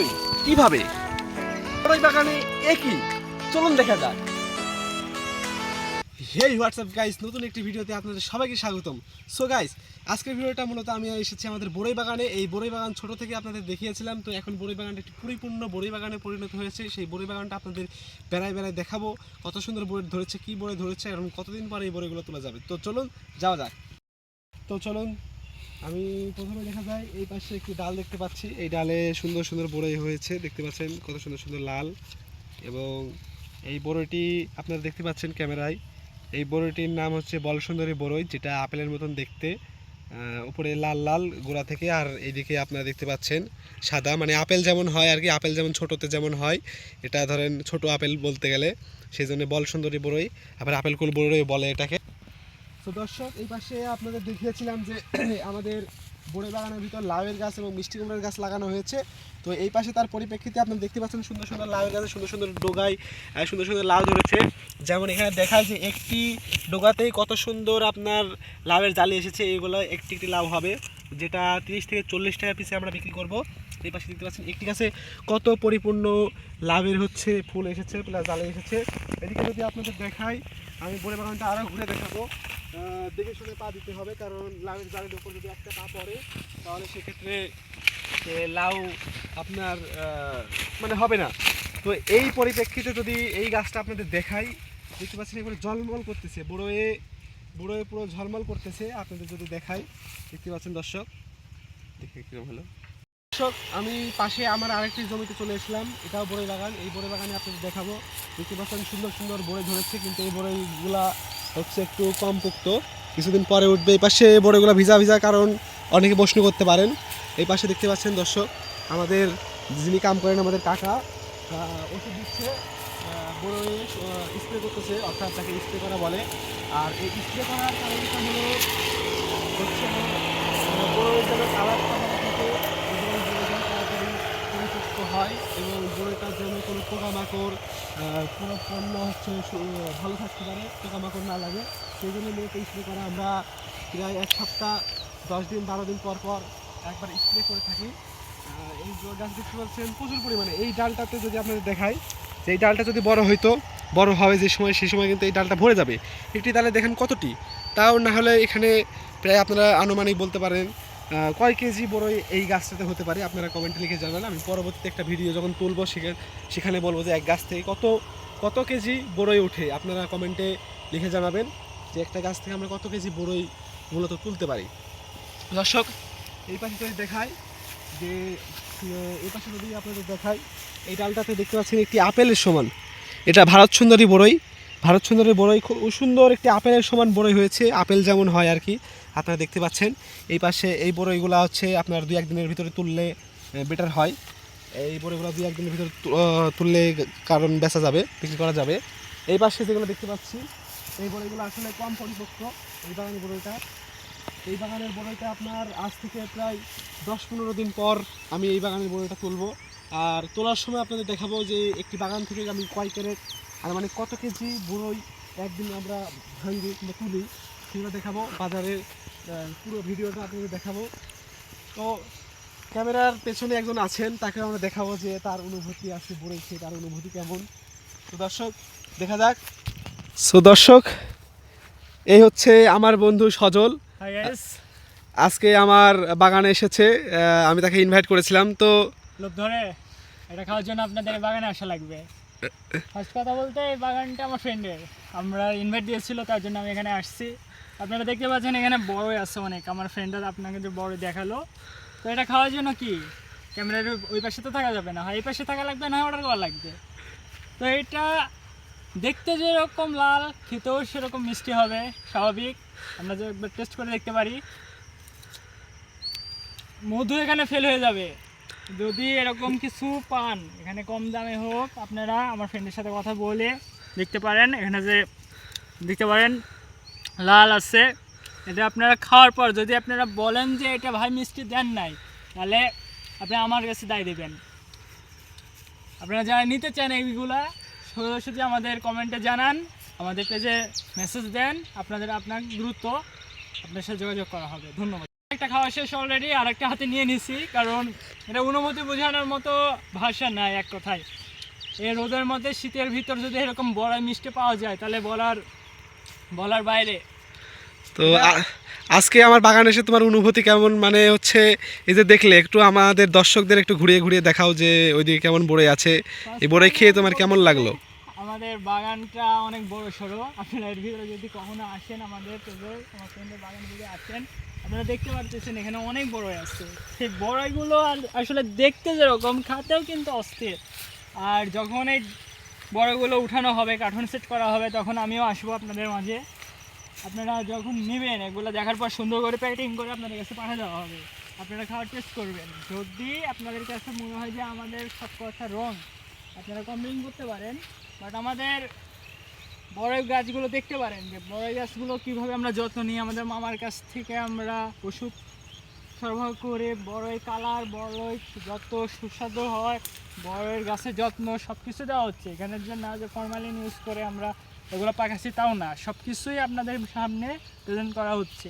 বড়ই কীভাবে? বড়ই বাগানে একই। চলুন দেখা যাক। হেই হোয়াটসঅ্যাপ গাইস নতুন একটি ভিডিওতে আপনাদের সবাইকে স্বাগতম। সো গাইস আজকের ভিডিওটা মূলত আমি এসেছি আমাদের বড়ই বাগানে। এই বড়ই বাগান ছোট থেকে আপনাদের দেখিয়েছিলাম। তো এখন বড়ই বাগানটা একটি পরিপূর্ণ বড়ই বাগানে পরিণত হয়েছে। সেই বড়ই বাগানটা আপনাদের বেড়ায় বেড়ায় দেখাবো। কত সুন্দর বড়ি ধরেছে, কি বড়ি ধরেছে এবং কতদিন পরে এই বড়িগুলো তোলা যাবে? তো চলুন, যাওয়া যাক। তো চলুন আমি প্রথমে দেখা যায় এই পাশে একটি ডাল দেখতে পাচ্ছি। এই ডালে সুন্দর সুন্দর বড়ই হয়েছে, দেখতে পাচ্ছেন কত সুন্দর সুন্দর লাল। এবং এই বড়ইটি আপনারা দেখতে পাচ্ছেন ক্যামেরায়। এই বড়ইটির নাম হচ্ছে বলসুন্দরী বড়ই, যেটা আপেলের মতন দেখতে। উপরে লাল লাল গোড়া থেকে, আর এইদিকে আপনারা দেখতে পাচ্ছেন সাদা। মানে আপেল যেমন হয় আর কি, আপেল যেমন ছোটোতে যেমন হয়, এটা ধরেন ছোট আপেল বলতে গেলে সেই জন্য বলসুন্দরী বড়ই। আবার আপেল কুল বড়ই বলে এটাকে। তো দর্শক, এই পাশে আপনাদের দেখিয়েছিলাম যে আমাদের বড়ই বাগানের ভিতর লাউয়ের গাছ এবং মিষ্টি কুমড়োর গাছ লাগানো হয়েছে। তো এই পাশে তার পরিপ্রেক্ষিতে আপনারা দেখতে পাচ্ছেন সুন্দর সুন্দর লাউয়ের গাছে, সুন্দর সুন্দর ডোগায় সুন্দর সুন্দর লাউ ধরেছে। যেমন এখানে দেখায় যে একটি ডোগাতেই কত সুন্দর আপনার লাউয়ের জালি এসেছে এইগুলো একটি একটি লাউ হবে, যেটা তিরিশ থেকে চল্লিশ টাকা পিসে আমরা বিক্রি করব। এই পাশে দেখতে পাচ্ছেন একটি গাছে কত পরিপূর্ণ লাভের হচ্ছে ফুল এসেছে, প্লাস জালে এসেছে। এদিকে যদি আপনাদের দেখাই, আমি বড়ে বাগানটা আরও ঘুরে দেখাবো। দেখে শুনে পা দিতে হবে, কারণ লাউয়ের জালের উপর যদি একটা পা পড়ে, তাহলে সেক্ষেত্রে লাউ আপনার মানে হবে না। তো এই পরিপ্রেক্ষিতে যদি এই গাছটা আপনাদের দেখাই, দেখতে পাচ্ছেন এগুলো ঝলমল করতেছে, বড়োয়ে বড়োয়ে পুরো ঝলমল করতেছে, আপনাদের যদি দেখাই, দেখতে পাচ্ছেন দর্শক, দেখে কীরকম হলো। দর্শক, আমি পাশে আমার আরেকটি জমিতে চলে এসলাম, এটাও বড়ই বাগান, এই বড়ই বাগানে আপনাদের দেখাবো। দেখতে পাচ্ছেন সুন্দর সুন্দর বড়ই ধরেছে, কিন্তু এই বড়ইগুলা হচ্ছে একটু কম পুক্ত কিছুদিন পরে উঠবে এই পাশে বড়ইগুলো ভিজা ভিজা, কারণ অনেকে প্রশ্ন করতে পারেন। এই পাশে দেখতে পাচ্ছেন দর্শক, আমাদের যিনি কাম করেন, আমাদের কাকা ওষুধ দিচ্ছে বড়ই স্প্রে করতেছে, অর্থাৎ তাকে স্প্রে করা বলে। আর এই স্প্রে করার কারণটা হলো হচ্ছে বড়ই যেন কালারটা এবং বড়ই যেন তাড়াতাড়ি পরিপক্ক হয় এবং বড়ইটার জন্য কোনো পোকামাকড় কোনো পণ্য হচ্ছে ভালো থাকতে পারে, পোকামাকড় না লাগে। সেই জন্য মূলত স্প্রে করা আমরা প্রায় এক সপ্তাহ, দশ দিন, বারো দিন পর পর একবার স্প্রে করে থাকি। এই গাছ দেখতে পাচ্ছেন, প্রচুর পরিমাণে। এই ডালটাতে যদি আপনাদের দেখাই, যে এই ডালটা যদি বড় হইতো, বড় হবে যে সময় সেই সময় কিন্তু এই ডালটা ভরে যাবে। একটি ডালে দেখেন কতটি। তাও না হলে এখানে প্রায় আপনারা আনুমানিক বলতে পারেন কয় কেজি বড় এই গাছটাতে হতে পারে আপনারা কমেন্টে লিখে জানাবেন। আমি পরবর্তীতে একটা ভিডিও যখন তুলবো, সেখানে সেখানে বলব যে এক গাছ থেকে কত কত কেজি বড়ই ওঠে, আপনারা কমেন্টে লিখে জানাবেন যে একটা গাছ থেকে আমরা কত কেজি বড়ই মূলত তুলতে পারি। দর্শক, এই পাশে যদি দেখায় যে এই পাশে যদি আপনাদের দেখাই, এই ডালটাতে দেখতে পাচ্ছেন একটি আপেলের সমান। এটা ভারত সুন্দরী বড়ই। ভারত সুন্দরী বড়ই খুব সুন্দর একটি আপেলের সমান বড়ই হয়েছে। আপেল যেমন হয় আর কি, আপনারা দেখতে পাচ্ছেন। এই পাশে এই বড়ইগুলো হচ্ছে আপনার দুই একদিনের ভিতরে তুললে বেটার হয়। এই বড়ইগুলো দুই একদিনের ভিতরে তুললে কারণ বেচা যাবে, বিক্রি করা যাবে। এই পাশে যেগুলো দেখতে পাচ্ছি, এই বড়ইগুলো আসলে কম পরিপক্ক। এই বাগানের বড়ইটা, এই বাগানের বড়ইটা আপনার আজ থেকে প্রায় দশ পনেরো দিন পর আমি এই বাগানের বড়িটা তুলবো। আর তোলার সময় আপনাদের দেখাবো যে একটি বাগান থেকে আমি কয় ক্যারেট আর মানে কত কেজি বড়ই একদিন আমরা ভাঙ্গি কিংবা তুলি সেগুলো দেখাবো বাজারের পুরো ভিডিওটা আপনাদের দেখাবো। তো ক্যামেরার পেছনে একজন আছেন তাকে আমরা দেখাবো যে তার অনুভূতি আছে বড়ই খেয়ে তার অনুভূতি কেমন। তো দর্শক দেখা যাক। সো দর্শক এই হচ্ছে আমার বন্ধু সজল। আজকে আমার বাগানে এসেছে আমি তাকে ইনভাইট করেছিলাম তো লোক ধরে এটা খাওয়ার জন্য আপনাদের বাগানে আসা লাগবে। ফার্স্ট কথা বলতে, এই বাগানটা আমার ফ্রেন্ডের আমরা ইনভাইট দিয়েছিল, তার জন্য আমি এখানে আসছি। আপনারা দেখতে পাচ্ছেন, এখানে বড়ই আছে অনেক। আমার ফ্রেন্ডরা আপনাকে যে বড় দেখাল। তো এটা খাওয়ার জন্য কি? ক্যামেরার ওই পাশে তো থাকা যাবে না। হয়, এই পাশে থাকা লাগবে, না অর্ডার করা লাগবে। তো এটা দেখতে যেরকম লাল, খেতেও সেরকম মিষ্টি হবে, স্বাভাবিক। আমরা যে একবার টেস্ট করে দেখতে পারি। মধু এখানে ফেল হয়ে যাবে। যদি এরকম কিছু পান, এখানে কম দামে হোক, আপনারা আমার ফ্রেন্ডের সাথে কথা বলে দেখতে পারেন। এখানে যে দেখতে পারেন, লাল আছে। এটা আপনারা খাওয়ার পর যদি আপনারা বলেন যে এটা ভাই মিষ্টি দেন নাই, তাহলে আপনি আমার কাছে দায় দেবেন। আপনারা যারা নিতে চান এইগুলা সোজাসুজি আমাদের কমেন্টে জানান, আমাদের পেজে মেসেজ দেন। আপনাদের আপনার দ্রুত আপনার সাথে যোগাযোগ করা হবে। ধন্যবাদ। একটা খাওয়া শেষ অলরেডি আর একটা হাতে নিয়ে নিছি কারণ এটা অনুমতি বোঝানোর মতো ভাষা নাই এক কথায়। এই রোদের মধ্যে শীতের ভিতর যদি এরকম বড়াই মিষ্টি পাওয়া যায় তাহলে বলার বলার বাইরে। তো আজকে আমার বাগানে এসে তোমার অনুভূতি কেমন? মানে হচ্ছে এই যে দেখলে একটু আমাদের দর্শকদের একটু ঘুরিয়ে ঘুরিয়ে দেখাও যে ওইদিকে কেমন বড়ে আছে। এই বড়ে খেয়ে তোমার কেমন লাগল? আমাদের বাগানটা অনেক বড় সড়ো। আপনারা এর ভিতরে যদি কখনো আসেন আমাদের আমার ফ্রেন্ডের বাগানে যদি আসেন। আপনারা দেখতে পারতেছেন এখানে অনেক বড়ই আছে। সেই বড়ইগুলো আর- আসলে দেখতে যেরকম, খাতেও কিন্তু অস্থির। আর যখন এই বড়গুলো উঠানো হবে, কার্টুন সেট করা হবে, তখন আমিও আসব আপনাদের মাঝে। আপনারা যখন নেবেন, এগুলো দেখার পর সুন্দর করে প্যাকিং করে আপনাদের কাছে পাঠিয়ে দেওয়া হবে। আপনারা খাওয়ার টেস্ট করবেন। যদি আপনাদের কাছে মনে হয় যে আমাদের সব কথা রং আপনারা কমপ্লেন করতে পারেন। বাট আমাদের বড় গাছগুলো দেখতে পারেন যে বড় গাছগুলো কীভাবে আমরা যত্ন নিই। আমাদের মামার কাছ থেকে আমরা ওষুধ সরবরাহ করে বড়ই কালার বড়ই যত সুস্বাদু হয় বড়ের গাছের যত্ন সব কিছু দেওয়া হচ্ছে। এখানের জন্য যে ফর্মালিন ইউজ করে আমরা এগুলো পাকাচ্ছি তাও না সব কিছুই আপনাদের সামনে প্রেজেন্ট করা হচ্ছে।